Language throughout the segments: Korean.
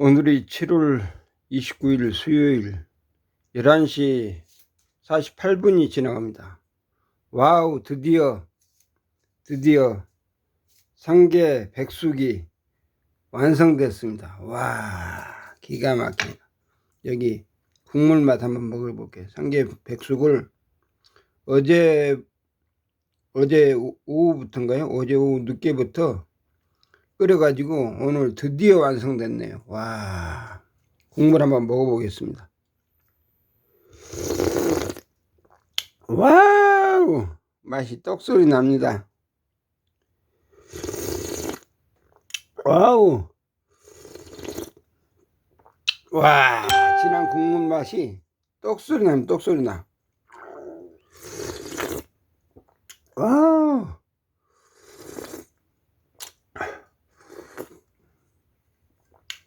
오늘이 7월 29일 수요일 11시 48분이 지나갑니다. 와우, 드디어, 드디어 상계 백숙이 완성됐습니다. 와, 기가 막힙니다. 여기 국물 맛 한번 먹어볼게요. 상계 백숙을 어제, 어제 오- 오후부터인가요? 어제 오후 늦게부터 끓여가지고 오늘 드디어 완성됐네요. 와, 국물 한번 먹어보겠습니다. 와우, 맛이 떡소리 납니다. 와우, 와, 진한 국물 맛이 떡소리 납니다. 떡소리 나. 와우.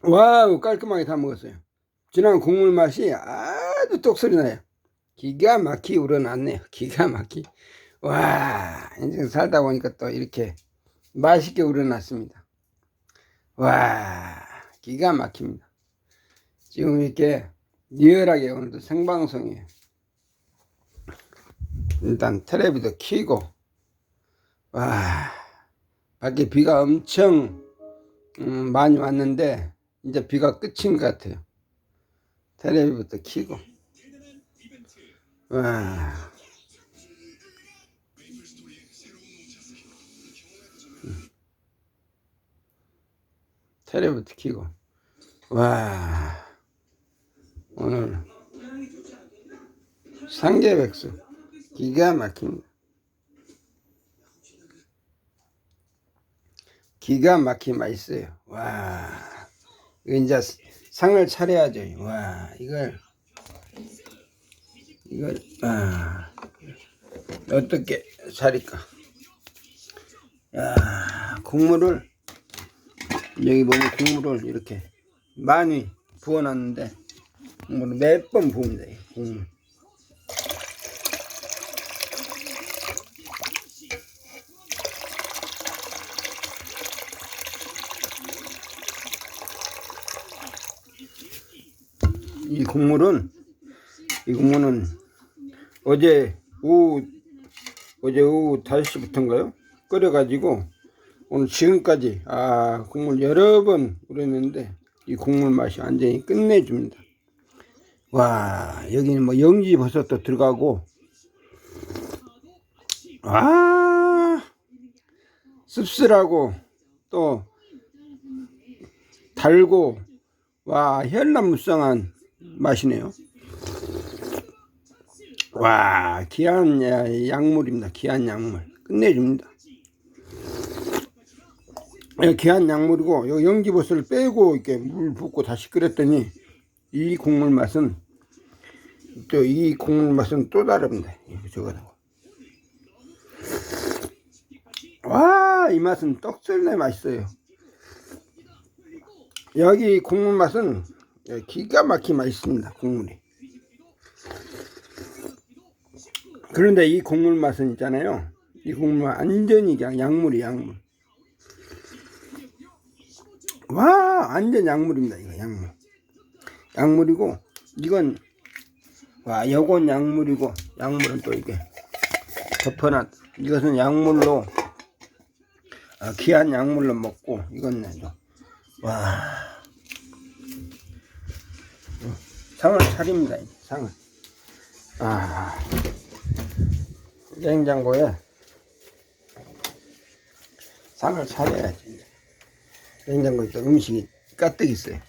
와우 깔끔하게 다 먹었어요. 진한 국물 맛이 아주 똑소리 나요. 기가 막히 우러났네요. 기가 막히. 와 인생 살다 보니까 또 이렇게 맛있게 우러났습니다. 와 기가 막힙니다. 지금 이렇게 리얼하게 오늘도 생방송이에요 일단 텔레비도 켜고 와 밖에 비가 엄청 음, 많이 왔는데 이제 비가 끝인 것 같아요. 텔레비부터 켜고. 와. 음. 텔레비부터 켜고. 와. 오늘 상계백수 기가 막힙니다. 기가 막히게 맛있어요. 와. 이제 상을 차려야죠. 와, 이걸, 이걸, 아, 어떻게 차릴까? 야, 국물을, 여기 보면 국물을 이렇게 많이 부어놨는데, 국물을 몇 번 부으면 돼요, 국물. 이 국물은 이 국물은 어제 오후 어제 오후 5시부터인가요? 끓여가지고 오늘 지금까지 아 국물 여러 번 우렸는데 이 국물 맛이 완전히 끝내줍니다. 와 여기는 뭐 영지 버섯도 들어가고 아 씁쓸하고 또 달고 와 현란무쌍한 맛이네요. 와 귀한 야- 약물입니다. 귀한 약물 끝내줍니다. 예, 귀한 약물이고 요 연기버섯을 빼고 이렇게 물 붓고 다시 끓였더니 이 국물 맛은 또 이 국물 맛은 또 다릅니다. 이거 저거 와이 맛은 떡썰내 맛있어요. 여기 국물 맛은 기가 막히게 맛있습니다. 국물이. 그런데 이 국물 맛은 있잖아요. 이 국물 완전히 그냥 약물이 약물. 와 완전 약물입니다. 이거 약물. 약물이고 이건 와 요건 약물이고 약물은 또 이게 덮어놨. 이것은 약물로 아, 귀한 약물로 먹고 이건 좀 와. 상을 차립니다. 상을. 아. 냉장고에 상을 차려야지. 냉장고에 또 음식이 가득 있어요.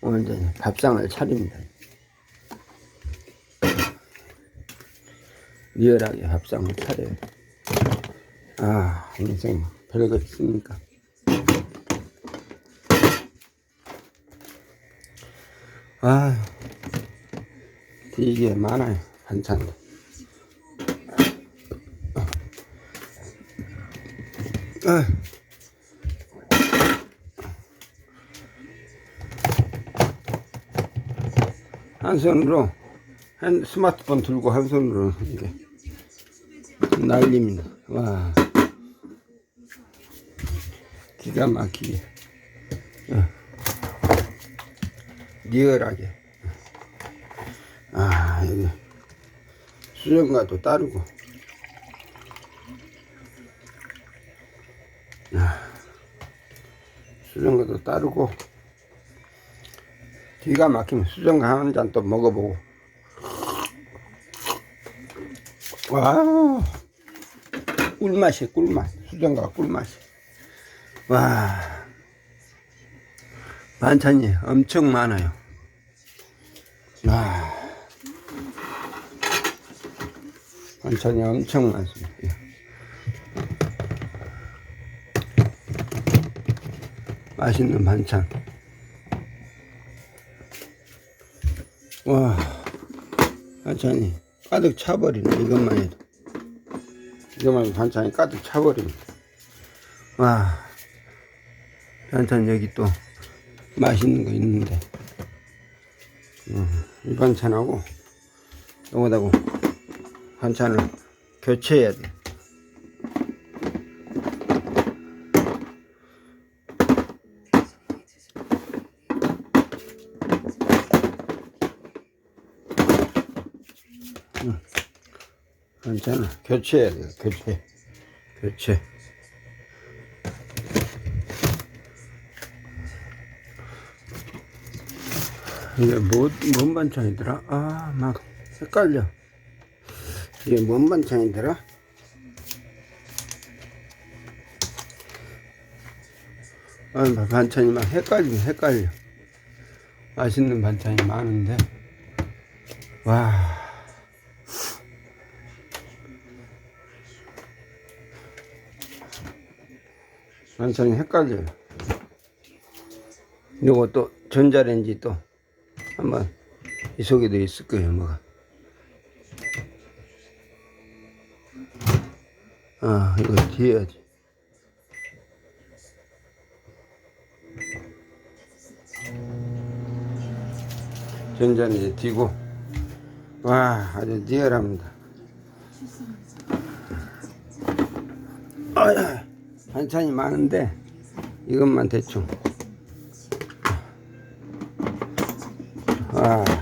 오늘 이제 밥상을 차립니다. 리얼하게 밥상을 차려요. 아, 인생 별거 있습니까? 아, 되게 많아요, 반찬도. 아. 한 손으로 한 스마트폰 들고 한 손으로 이게 날립니다. 와 기가 막히게. 어. 리얼하게. 아, 여기 수정과도 따르고. 아, 수정과도 따르고. 기가 막히면 수정과 한 잔 또 먹어보고. 와, 꿀맛이 꿀맛. 수정과 꿀맛이. 와, 반찬이 엄청 많아요. 와, 반찬이 엄청 많습니다. 예. 맛있는 반찬. 와, 반찬이 가득 차버리네, 이것만 해도. 이것만 해도 반찬이 가득 차버립니다. 와, 반찬 여기 또 맛있는 거 있는데. 음, 이 반찬하고, 요거다고 반찬을 교체해야 돼. 음, 반찬을 교체해야 돼, 교체. 교체. 이게 뭐, 뭔 반찬이더라? 아, 막 헷갈려. 이게 뭔 반찬이더라? 아, 막 반찬이 막 헷갈리긴 헷갈려. 맛있는 반찬이 많은데. 와. 반찬이 헷갈려요. 또 전자레인지 또 한번 이 속에도 있을 거예요, 뭐가. 아, 이거 뒤에야지. 전자레인지 뒤고. 와, 아주 리얼합니다. 아, 반찬이 많은데, 이것만 대충. 아.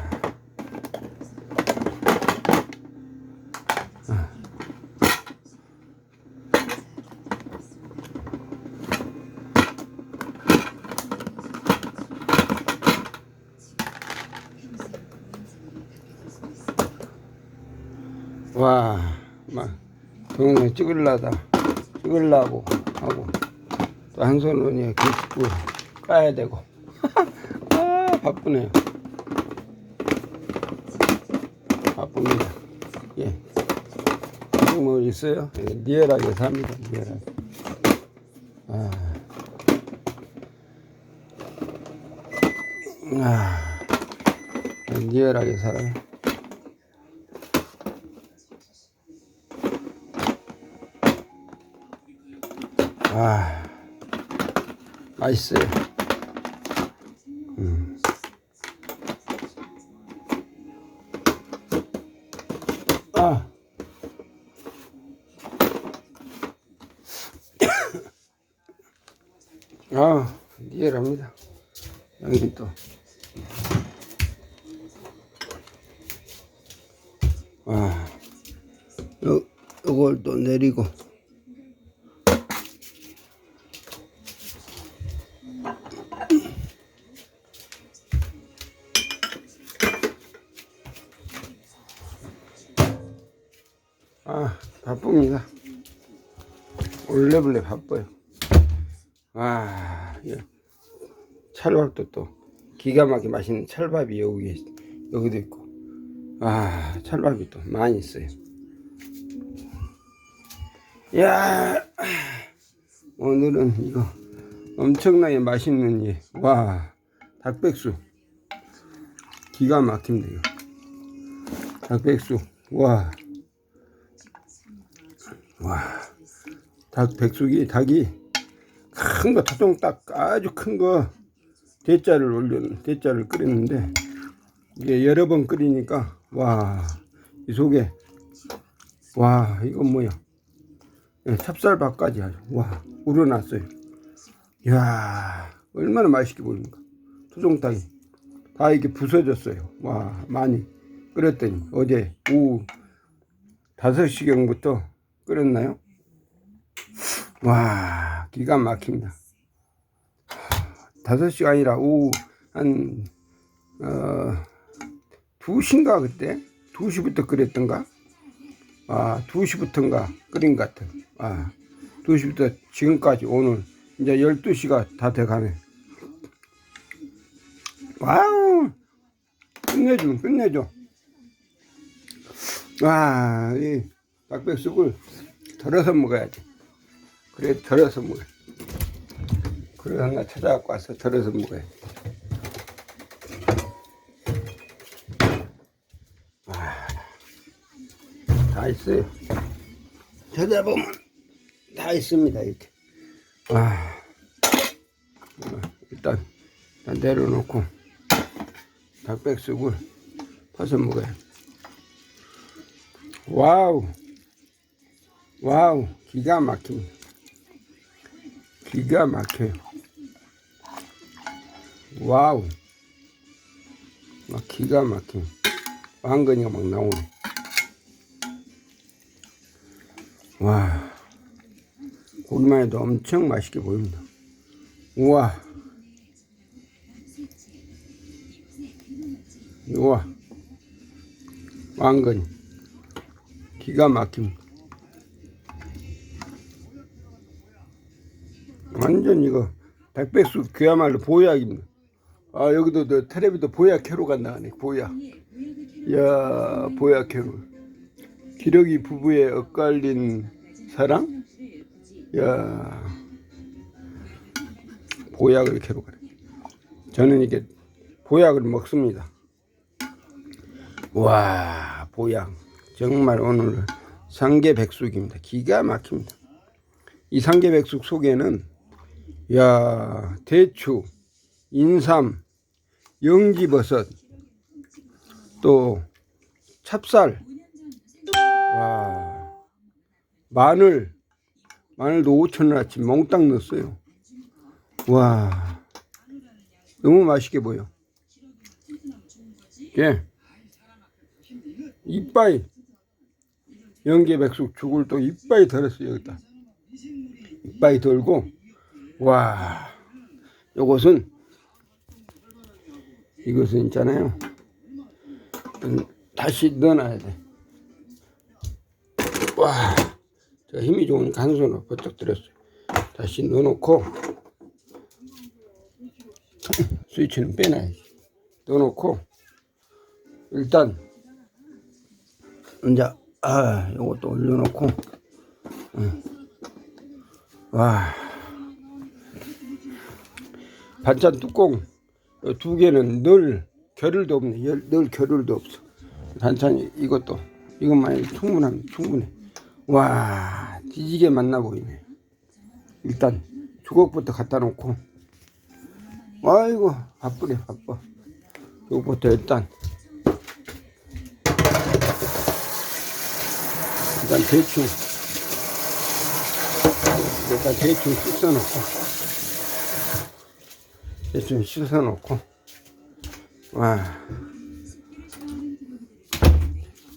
와, 막, 동영상 찍으려다, 찍으려고 하고, 또 한 손으로 이렇게 긋고 까야 되고. 아, 바쁘네요. 바쁩니다. 예. 뭐 있어요? 예, 리얼하게 삽니다. 리얼하게. 아. 아. 리얼하게 살아요. 아. 맛있어요. 음. 아. 아, 리얼합니다. 여기 또. 와, 요, 요걸 또 내리고. 바빠요. 와, 예. 찰밥도 또 기가 막히게 맛있는 찰밥이 여기 여기도 있고. 아, 찰밥이 또 많이 있어요. 야, 오늘은 이거 엄청나게 맛있는 예. 와, 닭백수 기가. 이거. 닭백수 와. 와, 닭 백숙이 닭이 큰거 토종닭 아주 큰 거 대짜를 올려 대짜를 끓였는데 이게 여러 번 끓이니까 와 이 속에 와 이건 뭐야 예, 찹쌀밥까지 아주 와 우러났어요 이야 얼마나 맛있게 보입니까 토종닭이 다 이렇게 부서졌어요. 와, 많이 끓였더니 어제 오후 5시경부터 끓였나요? 와, 기가 막힙니다. 5시가 아니라 오후 한, 어, 2시인가 그때? 2시부터 끓였던가? 아, 2시부터인가 끓인 것 같아. 아, 2시부터 지금까지 오늘 이제 12시가 다 돼가네. 와우! 끝내줘, 끝내줘. 와, 이 닭백숙을 덜어서 먹어야지. 그래, 덜어서 먹어. 그래, 하나 찾아갖고 와서 덜어서 먹어야지. 다 있어요. 찾아보면 다 있습니다, 이렇게. 아, 어, 일단, 일단 내려놓고 닭백숙을 퍼서 먹어요. 와우, 와우, 기가 막힙니다. 기가 막혀요. 와우, 막 기가 막혀. 왕건이가 막 나오네. 와, 고기만 해도 엄청 맛있게 보입니다. 우와. 우와. 왕건이. 기가 막힙니다. 완전 이거 백백숙 그야말로 보약입니다. 아 여기도 저 텔레비도 보약 캐로가 나가네 보약. 야 보약 캐로. 기러기 부부의 엇갈린 사랑? 야 보약을 캐로 가네. 저는 이게 보약을 먹습니다. 와 보약 정말 오늘 상계 백숙입니다. 기가 막힙니다. 이 상계 백숙 속에는 야 대추, 인삼, 영지버섯, 또 찹쌀, 와 마늘, 마늘도 5천 원어치 몽땅 넣었어요. 와 너무 맛있게 보여. 예. 이빠이 연계백숙 죽을 또 이빠이 덜었어요 여기다. 이빠이 덜고 와 요것은 이것은 있잖아요. 음, 다시 넣어놔야 돼. 와, 저 힘이 한 손으로 버쩍 들었어요. 다시 넣어놓고 스위치는 빼놔야지. 넣어놓고 일단 이제 아 요것도 올려놓고 응. 와 반찬 뚜껑 요두 개는 늘 겨를도 없네. 열- 늘 겨를도 없어. 반찬이 이것도 이것만 해도 충분합니다 충분해. 와 뒤지게 맛나 보이네. 일단 주걱부터 갖다 놓고. 아이고 바쁘네 바빠. 요것부터 일단. 일단 대충. 일단 대충 씻어놓고 대충 씻어놓고. 와.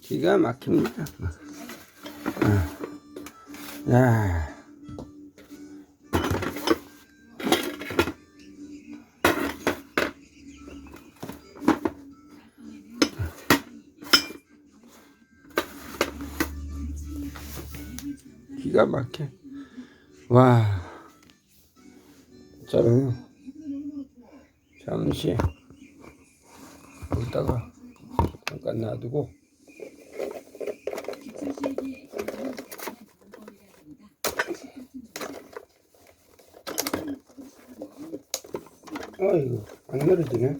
기가 막힙니다. 어. 야. 기가 막혀. 와. 저는 잠시. 여기다가 잠깐 놔두고. 어이구 안 내려지네